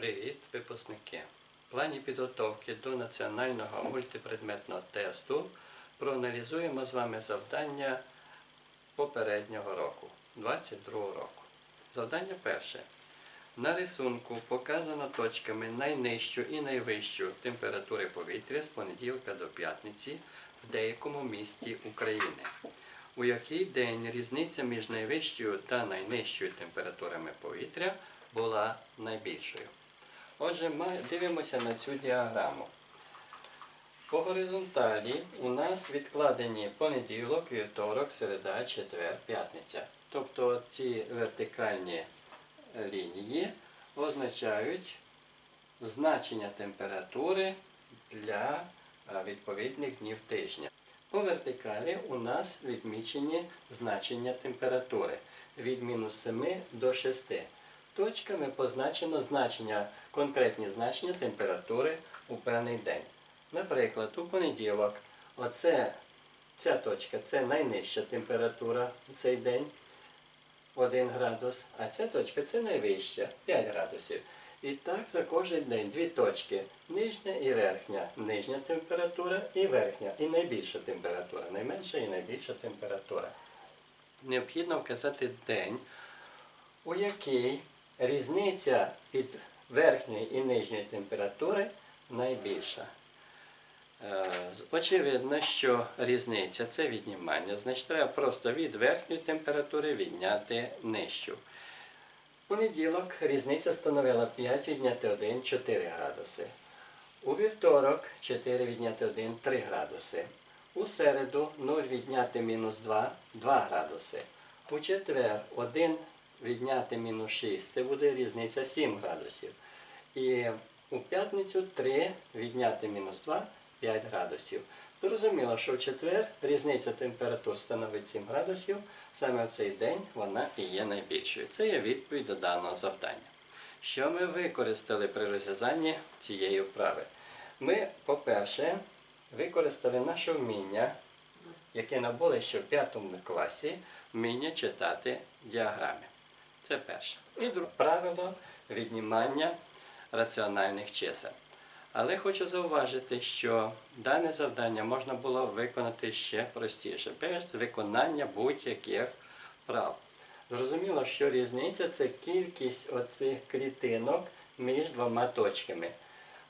Привіт, випускники! В плані підготовки до національного мультипредметного тесту проаналізуємо з вами завдання попереднього року, 22 року. Завдання перше. На рисунку показано точками найнижчу і найвищу температури повітря з понеділка до п'ятниці в деякому місті України. У який день різниця між найвищою та найнижчою температурами повітря була найбільшою. Отже, ми дивимося на цю діаграму. По горизонталі у нас відкладені понеділок, вівторок, середа, четвер, п'ятниця. Тобто ці вертикальні лінії означають значення температури для е, відповідних днів тижня. По вертикалі у нас відмічені значення температури від мінус 7 до 6. Точками позначено значення, конкретні значення температури у певний день. Наприклад, у понеділок оце, ця точка це найнижча температура у цей день 1 градус, а ця точка це найвища 5 градусів. І так за кожен день дві точки нижня і верхня. Нижня температура і верхня, і найбільша температура, найменша і найбільша температура. Необхідно вказати день, у який різниця від верхньої і нижньої температури найбільша. Е, Очевидно, що різниця це віднімання. Значить, треба просто від верхньої температури відняти нижчу. Понеділок різниця становила 5 відняти 1 4 градуси. У вівторок 4 відняти 1 3 градуси. У середу 0 відняти мінус 2 2 градуси. У четвер 1 відняти мінус 6 це буде різниця 7 градусів. І у п'ятницю 3 відняти мінус 2 5 градусів. Зрозуміло, що в четвер різниця температур становить 7 градусів. Саме в цей день вона і є найбільшою. Це є відповідь до даного завдання. Що ми використали при розв'язанні цієї вправи? Ми, по-перше, використали наше вміння, яке набули ще в п'ятому класі, вміння читати діаграми. Це перше. І друге правило віднімання раціональних чисел. Але хочу зауважити, що дане завдання можна було виконати ще простіше, без виконання будь-яких прав. Зрозуміло, що різниця це кількість оцих клітинок між двома точками.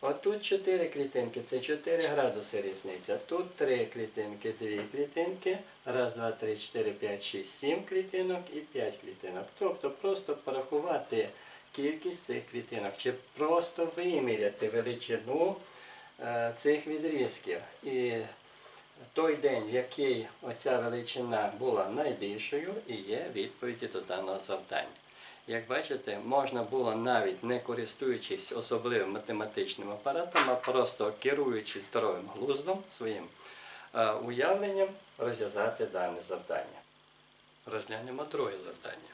Отут 4 клітинки, це 4 градуси різниця. Тут 3 клітинки, 2 клітинки, раз, два, три, 4, 5, 6, 7 клітинок і 5 клітинок. Тобто просто порахувати кількість цих клітинок, чи просто виміряти величину е, цих відрізків. І той день, в який оця величина була найбільшою, і є відповіді до даного завдання. Як бачите, можна було навіть не користуючись особливим математичним апаратом, а просто керуючись здоровим глуздом своїм е, уявленням, розв'язати дане завдання. Розглянемо друге завдання.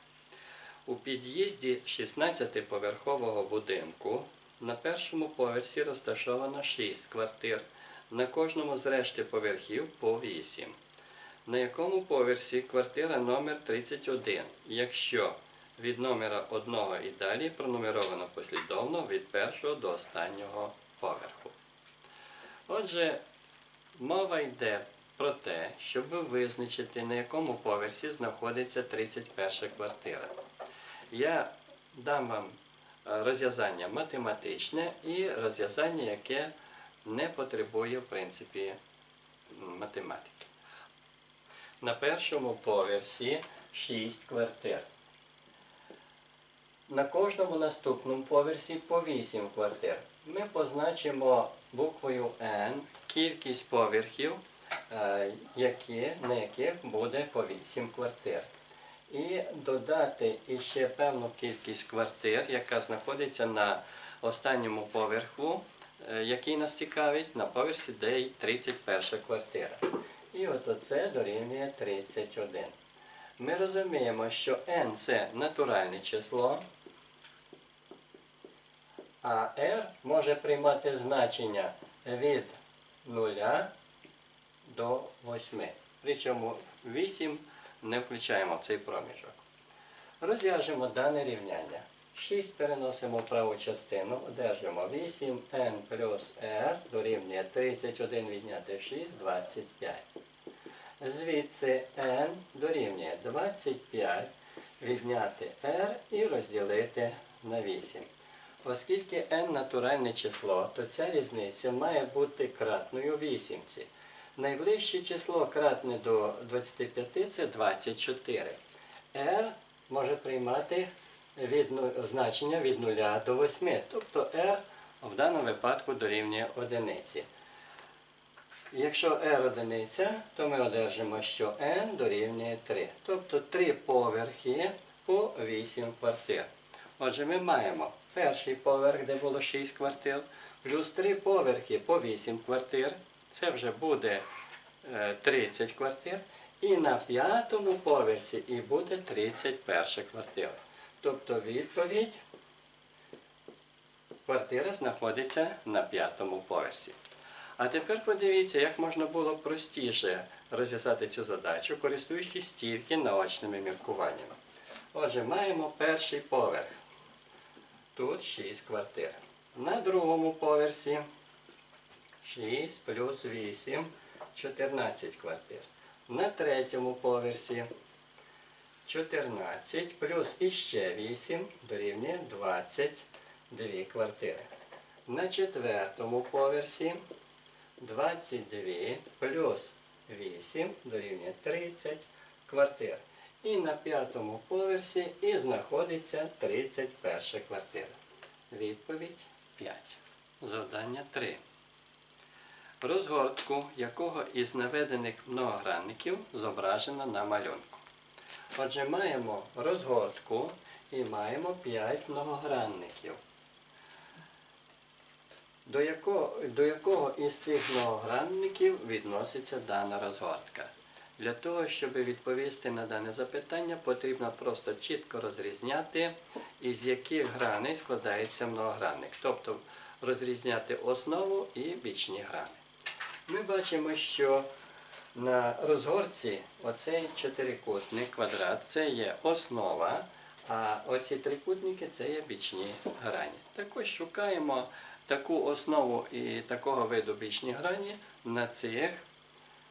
У під'їзді 16-поверхового будинку на першому поверсі розташовано 6 квартир, на кожному з решти поверхів по 8. На якому поверсі квартира номер 31, якщо від номера 1 і далі пронумеровано послідовно від першого до останнього поверху. Отже, мова йде про те, щоб визначити, на якому поверсі знаходиться 31 квартира. Я дам вам е, розв'язання математичне і розв'язання, яке не потребує, в принципі, математики. На першому поверсі 6 квартир. На кожному наступному поверсі по 8 квартир. Ми позначимо буквою N кількість поверхів, е, які, на яких буде по 8 квартир. І додати іще певну кількість квартир, яка знаходиться на останньому поверху, е, який нас цікавить, на поверсі, де й 31 квартира. І от оце дорівнює 31. Ми розуміємо, що n це натуральне число, а r може приймати значення від 0 до 8. Причому 8 не включаємо в цей проміжок. Розв'яжемо дане рівняння. 6 переносимо в праву частину, одержимо 8n плюс r дорівнює 31 відняти 6, 25. Звідси n дорівнює 25 відняти r і розділити на 8. Оскільки n натуральне число, то ця різниця має бути кратною вісімці. Найближче число кратне до 25 це 24. r може приймати від, значення від 0 до 8. Тобто r в даному випадку дорівнює одиниці. Якщо r одиниця, то ми одержимо, що n дорівнює 3. Тобто 3 поверхи по 8 квартир. Отже, ми маємо перший поверх, де було 6 квартир, плюс 3 поверхи по 8 квартир. Це вже буде е, 30 квартир. І на п'ятому поверсі і буде 31 квартира. Тобто відповідь квартира знаходиться на п'ятому поверсі. А тепер подивіться, як можна було простіше розв'язати цю задачу, користуючись тільки наочними міркуваннями. Отже, маємо перший поверх. Тут 6 квартир. На другому поверсі 6 плюс 8 14 квартир. На третьому поверсі 14 плюс іще 8 дорівнює 22 квартири. На четвертому поверсі 22 плюс 8 дорівнює 30 квартир. І на п'ятому поверсі і знаходиться 31 квартира. Відповідь 5. Завдання 3. Розгортку якого із наведених многогранників зображено на малюнку. Отже, маємо розгортку і маємо 5 многогранників. До якого, до якого із цих многогранників відноситься дана розгортка? Для того, щоб відповісти на дане запитання, потрібно просто чітко розрізняти, із яких граней складається многогранник. Тобто розрізняти основу і бічні грани. Ми бачимо, що на розгорці оцей чотирикутний квадрат це є основа, а оці трикутники це є бічні грані. Також шукаємо таку основу і такого виду бічні грані на цих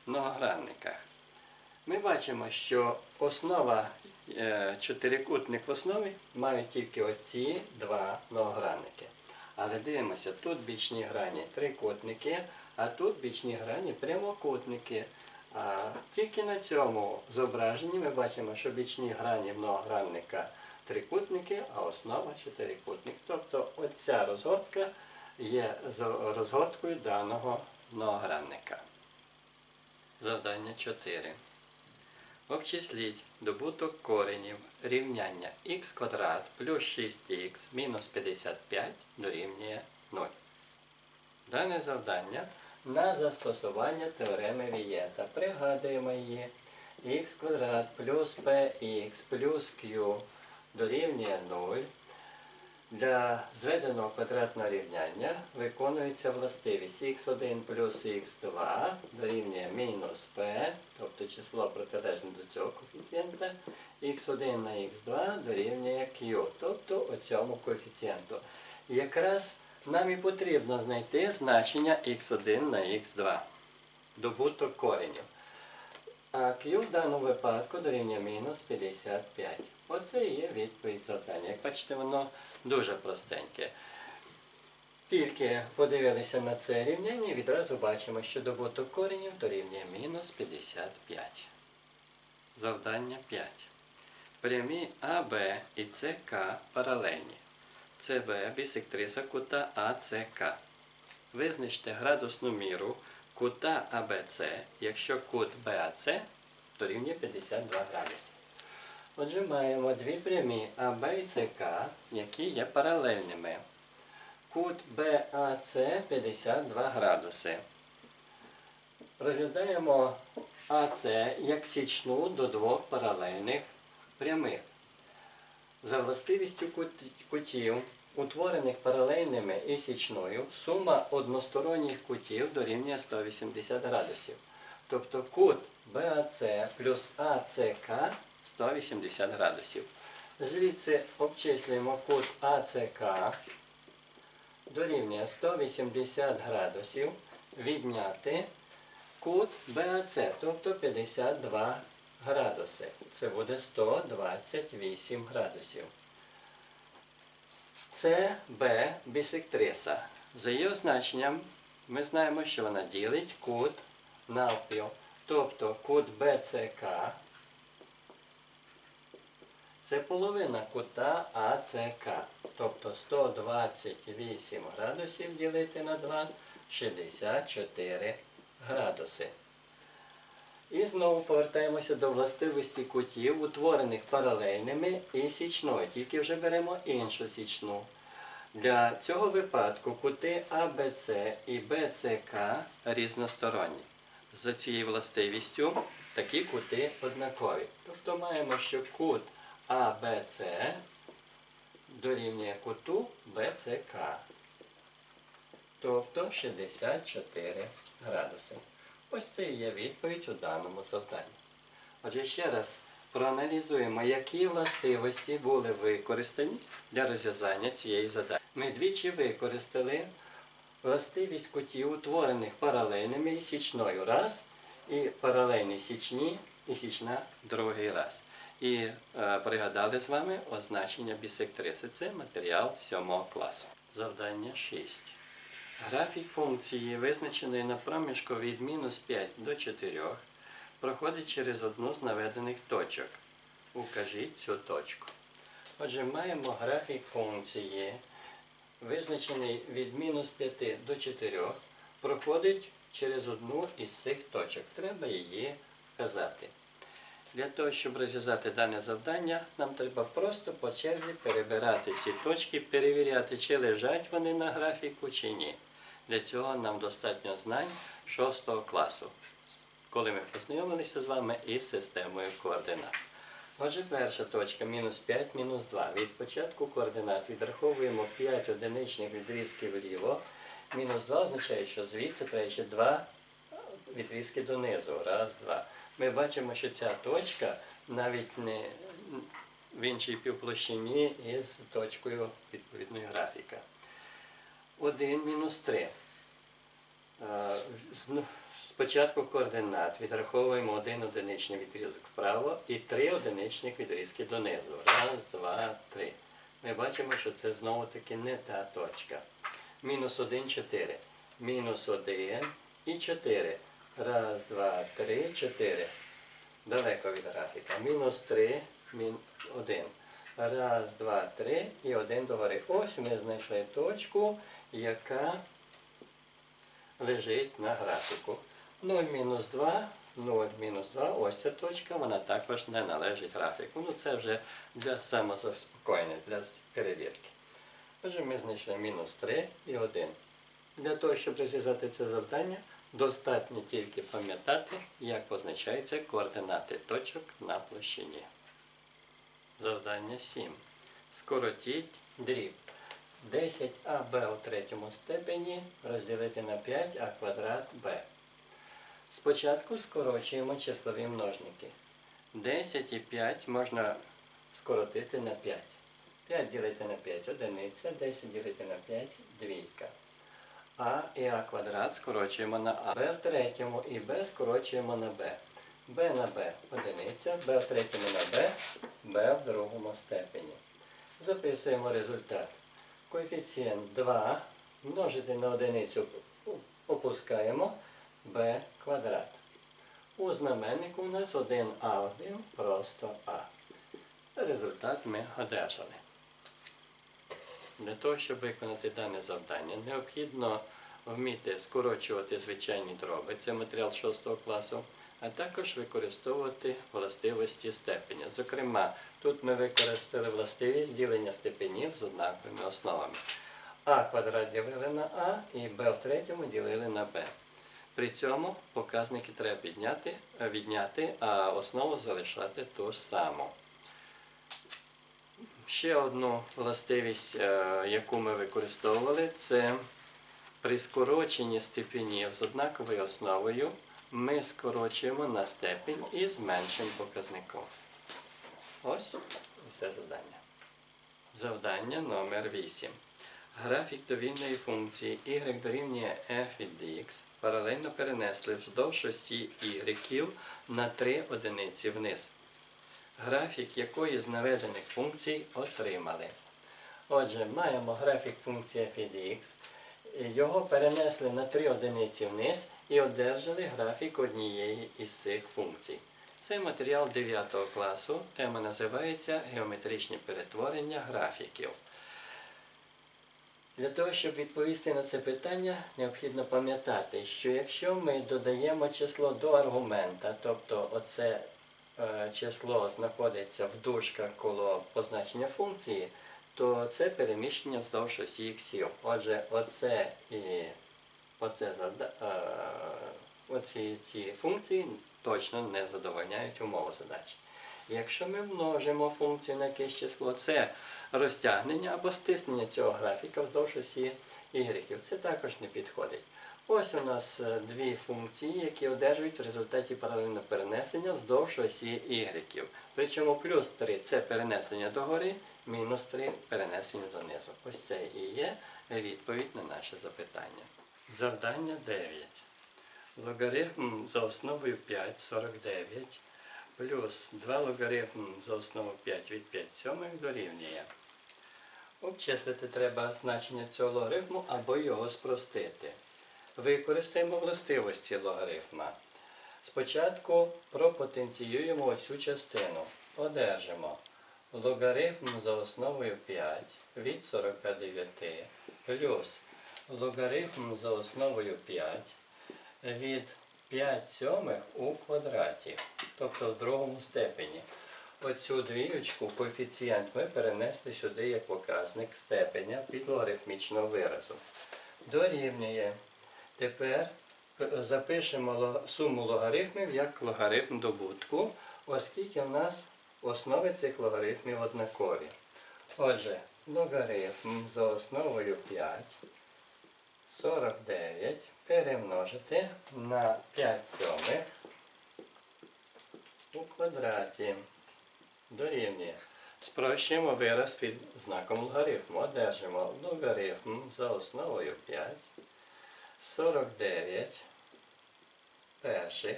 многогранниках. Ми бачимо, що основа, е, чотирикутник в основі мають тільки оці два многогранники. Але дивимося, тут бічні грані трикутники, а тут бічні грані прямокутники. А тільки на цьому зображенні ми бачимо, що бічні грані многогранника трикутники, а основа чотирикутник. Тобто оця розгортка є розгорткою даного многогранника. Завдання 4. Обчисліть добуток коренів рівняння х квадрат плюс 6х мінус 55 дорівнює 0. Дане завдання на застосування теореми Вієта. Пригадуємо її. х квадрат плюс px плюс q дорівнює 0. Для зведеного квадратного рівняння виконується властивість х1 плюс х2 дорівнює мінус p, тобто число протилежне до цього коефіцієнта, х1 на х2 дорівнює q, тобто оцьому коефіцієнту. І якраз нам і потрібно знайти значення х1 на х2, добуток коренів. А Q в даному випадку дорівнює мінус 55. Оце і є відповідь завдання. Як бачите, воно дуже простеньке. Тільки подивилися на це рівняння і відразу бачимо, що добуток коренів дорівнює мінус 55. Завдання 5. Прямі АБ і СК паралельні. ЦБ бісектриса кута АЦК. Визначте градусну міру кута АБЦ, якщо кут БАЦ дорівнює 52 градуси. Отже, маємо дві прямі АБ і СК, які є паралельними. Кут БАЦ 52 градуси. Розглядаємо АЦ як січну до двох паралельних прямих. За властивістю кутів, утворених паралельними і січною, сума односторонніх кутів дорівнює 180 градусів. Тобто кут БАЦ плюс АЦК 180 градусів. Звідси обчислюємо кут АЦК дорівнює 180 градусів відняти кут БАЦ, тобто 52 градуси. Це буде 128 градусів. Це Б бісектриса. За її означенням ми знаємо, що вона ділить кут навпіл. Тобто кут БЦК це половина кута АЦК. Тобто 128 градусів ділити на 2 64 градуси. І знову повертаємося до властивості кутів, утворених паралельними і січною. Тільки вже беремо іншу січну. Для цього випадку кути АБЦ і БЦК різносторонні. За цією властивістю такі кути однакові. Тобто маємо, що кут АБЦ дорівнює куту БЦК. Тобто 64 градуси. Ось це і є відповідь у даному завданні. Отже, ще раз проаналізуємо, які властивості були використані для розв'язання цієї задачі. Ми двічі використали властивість кутів, утворених паралельними і січною раз, і паралельні січні і січна другий раз. І е, пригадали з вами означення бісектриси. Це матеріал 7 класу. Завдання 6. Графік функції, визначеної на проміжку від мінус 5 до 4, проходить через одну з наведених точок. Укажіть цю точку. Отже, маємо графік функції, визначений від мінус 5 до 4, проходить через одну із цих точок. Треба її вказати. Для того, щоб розв'язати дане завдання, нам треба просто по черзі перебирати ці точки, перевіряти, чи лежать вони на графіку, чи ні. Для цього нам достатньо знань 6 класу, коли ми познайомилися з вами із системою координат. Отже, перша точка мінус 5, мінус 2. Від початку координат відраховуємо 5 одиничних відрізків вліво. Мінус 2 означає, що звідси треба ще 2 відрізки донизу. Раз, два. Ми бачимо, що ця точка навіть не в іншій півплощині із точкою відповідної графіка. 1 мінус 3. Спочатку координат відраховуємо один одиничний відрізок вправо і три одиничних відрізки донизу. Раз, два, три. Ми бачимо, що це знову-таки не та точка. Мінус 1, 4. Мінус 1 і 4. Раз, два, три, чотири. Далеко від графіка. Мінус 3, мін 1. Раз, два, три і один догори. Ось ми знайшли точку, яка лежить на графіку. 0 мінус 2, 0 мінус 2, ось ця точка, вона також не належить графіку. Ну це вже для самозаспокоєння, для перевірки. Отже, ми знайшли мінус 3 і 1. Для того, щоб розв'язати це завдання, достатньо тільки пам'ятати, як позначаються координати точок на площині. Завдання 7. Скоротіть дріб. 10аб у третьому степені розділити на 5а квадрат b. Спочатку скорочуємо числові множники. 10 і 5 можна скоротити на 5. 5 ділити на 5 одиниця, 10 ділити на 5 двійка. А і А квадрат скорочуємо на А. Б в третьому і Б скорочуємо на Б. Б на Б одиниця, Б в третьому на Б, Б в другому степені. Записуємо результат. Коефіцієнт 2 множити на одиницю опускаємо b квадрат. У знаменнику у нас 1а1 просто А. Результат ми одержали. Для того, щоб виконати дане завдання, необхідно вміти скорочувати звичайні дроби, це матеріал 6 класу, а також використовувати властивості степеня. Зокрема, тут ми використали властивість ділення степенів з однаковими основами. А квадрат ділили на А і Б в третьому ділили на Б. При цьому показники треба підняти, відняти, а основу залишати ту ж саму. Ще одну властивість, е, яку ми використовували, це при скороченні степенів з однаковою основою ми скорочуємо на степень із меншим показником. Ось все завдання. Завдання номер 8. Графік довільної функції y дорівнює f від x паралельно перенесли вздовж осі y на 3 одиниці вниз. Графік якої з наведених функцій отримали. Отже, маємо графік функції f від x. Його перенесли на 3 одиниці вниз і одержали графік однієї із цих функцій. Це матеріал 9 класу. Тема називається Геометричні перетворення графіків. Для того, щоб відповісти на це питання, необхідно пам'ятати, що якщо ми додаємо число до аргумента, тобто оце число знаходиться в дужках коло позначення функції, то це переміщення вздовж осі іксів. Отже, оце і оце е, оці ці функції точно не задовольняють умову задачі. Якщо ми множимо функцію на якесь число, це розтягнення або стиснення цього графіка вздовж осі y. Це також не підходить. Ось у нас е, дві функції, які одержують в результаті паралельного перенесення вздовж осі y. Причому плюс 3 це перенесення догори, мінус 3 перенесення донизу. Ось це і є відповідь на наше запитання. Завдання 9. Логарифм за основою 5 49 плюс 2 логарифм за основу 5 від 5 сьомих дорівнює. Обчислити треба значення цього логарифму або його спростити. Використаємо властивості логарифма. Спочатку пропотенціюємо оцю частину. Одержимо логарифм за основою 5 від 49 плюс логарифм за основою 5 від 5 сьомих у квадраті, тобто в другому степені. Оцю двіючку, коефіцієнт ми перенесли сюди як показник степеня під логарифмічного виразу. Дорівнює. Тепер запишемо суму логарифмів як логарифм добутку, оскільки в нас основи цих логарифмів однакові. Отже, логарифм за основою 5 49 перемножити на 5 сьомих у квадраті. Дорівнює. Спрощуємо вираз під знаком логарифму. Одержимо логарифм за основою 5. 49 перших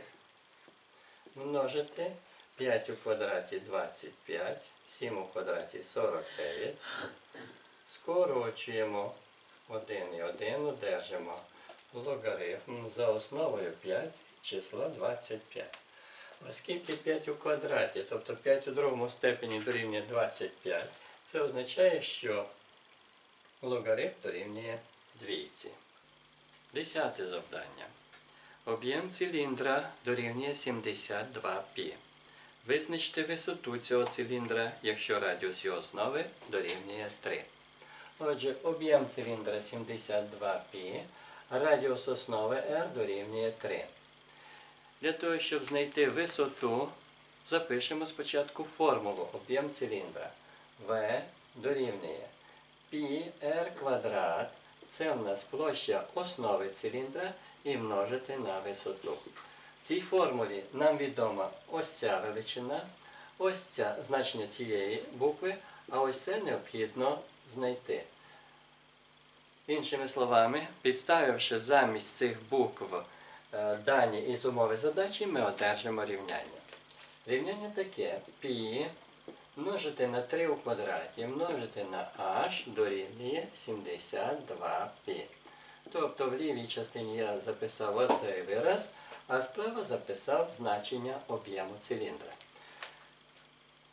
множити 5 у квадраті 25, 7 у квадраті 49. Скорочуємо 1 і 1, одержимо логарифм за основою 5 числа 25. Оскільки 5 у квадраті, тобто 5 у другому степені дорівнює 25, це означає, що логарифм дорівнює двійці. Десяте завдання. Об'єм циліндра дорівнює 72 π. Визначте висоту цього циліндра, якщо радіус його основи дорівнює 3. Отже, об'єм циліндра 72 π, а радіус основи r дорівнює 3. Для того, щоб знайти висоту, запишемо спочатку формулу об'єм циліндра. В дорівнює πr квадрат. це у нас площа основи циліндра і множити на висоту. В цій формулі нам відома ось ця величина, ось ця значення цієї букви, а ось це необхідно знайти. Іншими словами, підставивши замість цих букв е, дані із умови задачі, ми одержимо рівняння. Рівняння таке π множити на 3 у квадраті, множити на h дорівнює 72 π. Тобто в лівій частині я записав оцей вираз, а справа записав значення об'єму циліндра.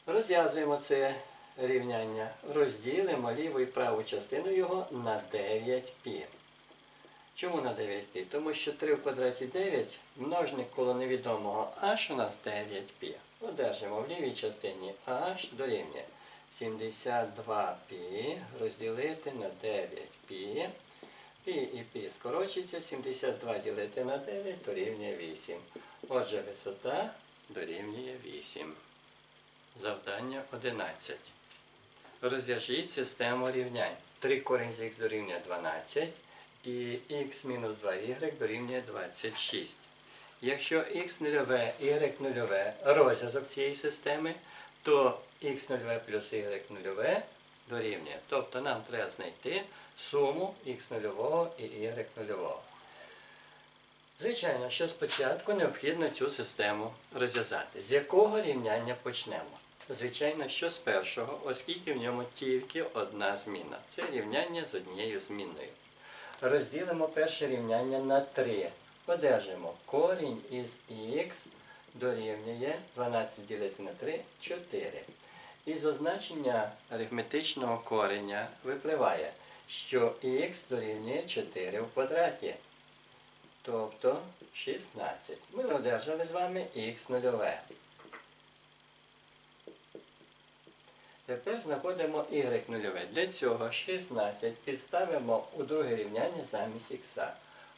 Розв'язуємо це рівняння, розділимо ліву і праву частину його на 9 π. Чому на 9 π? Тому що 3 в квадраті 9, множник коло невідомого h у нас 9 π. Одержимо в лівій частині h дорівнює 72 π розділити на 9 π. Пі і пі скорочиться, 72 ділити на 9 дорівнює 8. Отже, висота дорівнює 8. Завдання 11. Розв'яжіть систему рівнянь. 3 корінь з х дорівнює 12 і х мінус 2y дорівнює 26. Якщо х нульове, y нульове розв'язок цієї системи, то х0 плюс y0 дорівнює. Тобто нам треба знайти суму х0 і y0. Звичайно, що спочатку необхідно цю систему розв'язати. З якого рівняння почнемо? Звичайно, що з першого, оскільки в ньому тільки одна зміна. Це рівняння з однією змінною. Розділимо перше рівняння на 3. Одержимо корінь із х дорівнює 12 ділити на 3 4. Із означення арифметичного кореня випливає, що х дорівнює 4 в квадраті. Тобто 16. Ми одержали з вами х нульове. Тепер знаходимо y нульове. Для цього 16 підставимо у друге рівняння замість х.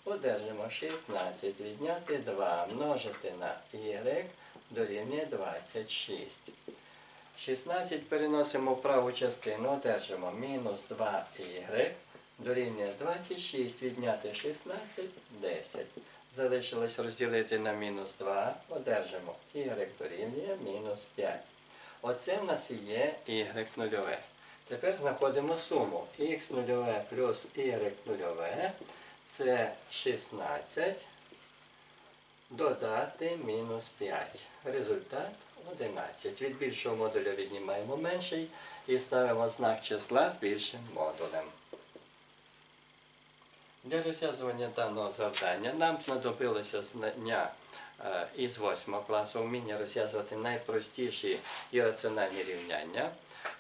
Одержимо 16 відняти 2 множити на y дорівнює 26. 16 переносимо в праву частину, одержимо мінус 2y дорівнює 26, відняти 16, 10. Залишилось розділити на мінус 2, одержимо y дорівнює мінус 5. Оце в нас є y нульове. Тепер знаходимо суму x нульове плюс y нульове. Це 16 додати мінус 5. Результат 11. Від більшого модуля віднімаємо менший і ставимо знак числа з більшим модулем. Для розв'язування даного завдання нам знадобилося знання е, із 8 класу вміння розв'язувати найпростіші і раціональні рівняння.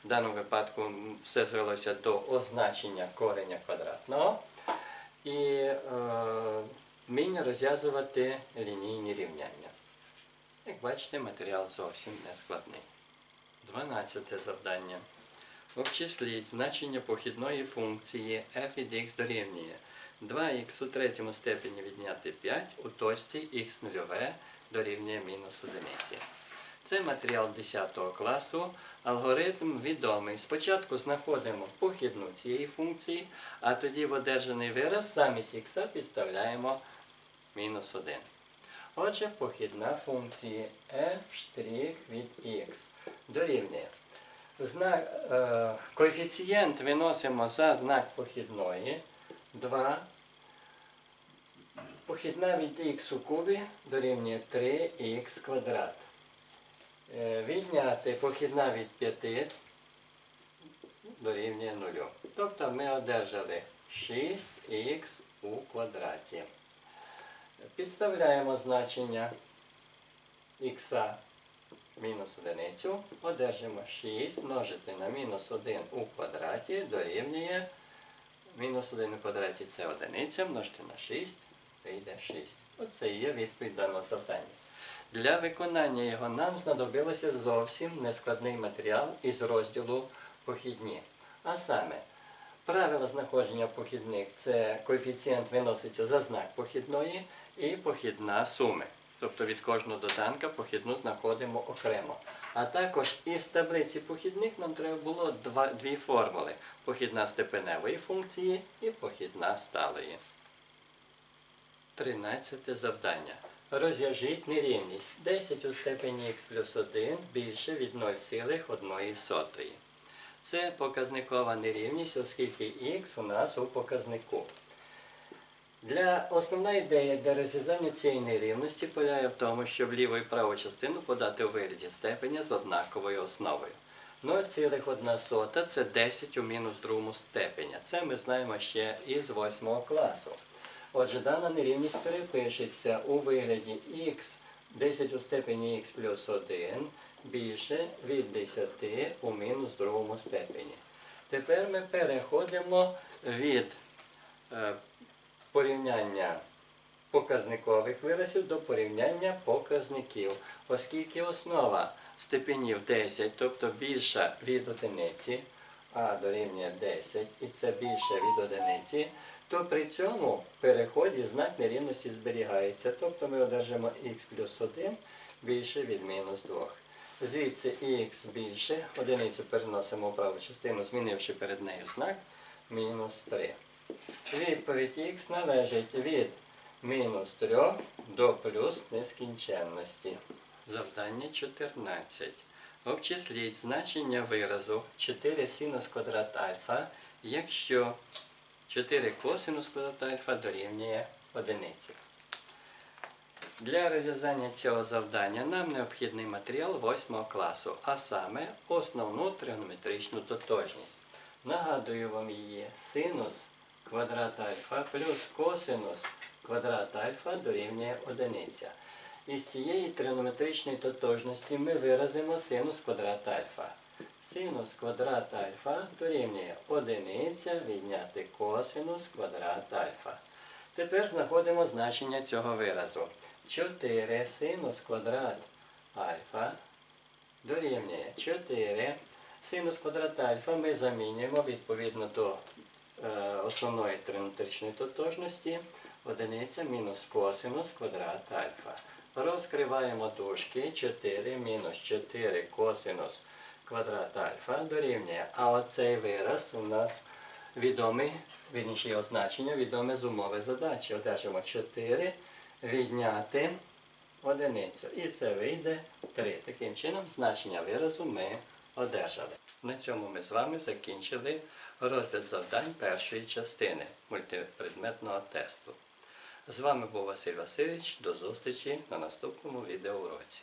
В даному випадку все звелося до означення кореня квадратного і е, вміння розв'язувати лінійні рівняння. Як бачите, матеріал зовсім не складний. 12 завдання. Обчисліть значення похідної функції f від x дорівнює 2х у третьому степені відняти 5 у точці х нульове дорівнює мінус одиниці. Це матеріал 10 класу. Алгоритм відомий. Спочатку знаходимо похідну цієї функції, а тоді в одержаний вираз замість х підставляємо мінус 1. Отже, похідна функції f' від x дорівнює. Знак, е, коефіцієнт виносимо за знак похідної 2. Похідна від х у кубі дорівнює 3х квадрат. Е, Відняти похідна від 5 дорівнює 0. Тобто ми одержали 6х у квадраті. Підставляємо значення х мінус одиницю, одержимо 6 множити на мінус 1 у квадраті дорівнює мінус 1 у квадраті це одиниця, множити на 6, вийде 6. Оце і є відповідь даного завдання. Для виконання його нам знадобилося зовсім нескладний матеріал із розділу похідні. А саме, правило знаходження похідних це коефіцієнт виноситься за знак похідної і похідна суми. Тобто від кожного доданка похідну знаходимо окремо. А також із таблиці похідних нам треба було два, дві формули: похідна степеневої функції і похідна сталої. Тринадцяте завдання. Розв'яжіть нерівність 10 у степені х плюс 1 більше від 0,1. Це показникова нерівність, оскільки х у нас у показнику. Для основна ідея для розв'язання цієї нерівності полягає в тому, щоб ліву і праву частину подати у вигляді степеня з однаковою основою. 0,1 це 10 у мінус другому степеня. Це ми знаємо ще із 8 класу. Отже, дана нерівність перепишеться у вигляді х 10 у степені х плюс 1 більше від 10 у мінус другому степені. Тепер ми переходимо від е, порівняння показникових виразів до порівняння показників, оскільки основа степенів 10, тобто більша від одиниці, а дорівнює 10, і це більше від одиниці, то при цьому переході знак нерівності зберігається. Тобто ми одержимо х плюс 1 більше від мінус 2. Звідси х більше, одиницю переносимо в праву частину, змінивши перед нею знак мінус 3. Відповідь х належить від мінус 3 до плюс нескінченності. Завдання 14. Обчисліть значення виразу 4 синус квадрат альфа, якщо 4 косинус квадрат альфа дорівнює одиниці. Для розв'язання цього завдання нам необхідний матеріал 8 класу, а саме основну тригонометричну тотожність. Нагадую вам її синус квадрат альфа плюс косинус квадрат альфа дорівнює одиниця. Із цієї тригонометричної тотожності ми виразимо синус квадрат альфа. Синус квадрат альфа дорівнює одиниця відняти косинус квадрат альфа. Тепер знаходимо значення цього виразу. 4 синус квадрат альфа дорівнює 4. Синус квадрат альфа ми замінюємо відповідно до е, основної тригонометричної тотожності. Одиниця мінус косинус квадрат альфа. Розкриваємо дужки 4 мінус 4 косинус квадрат альфа дорівнює. А оцей вираз у нас відомий, вірніше його значення, відоме з умови задачі. Одержимо 4 відняти одиницю. І це вийде 3. Таким чином, значення виразу ми одержали. На цьому ми з вами закінчили розгляд завдань першої частини мультипредметного тесту. З вами був Василь Васильович. До зустрічі на наступному відеоуроці.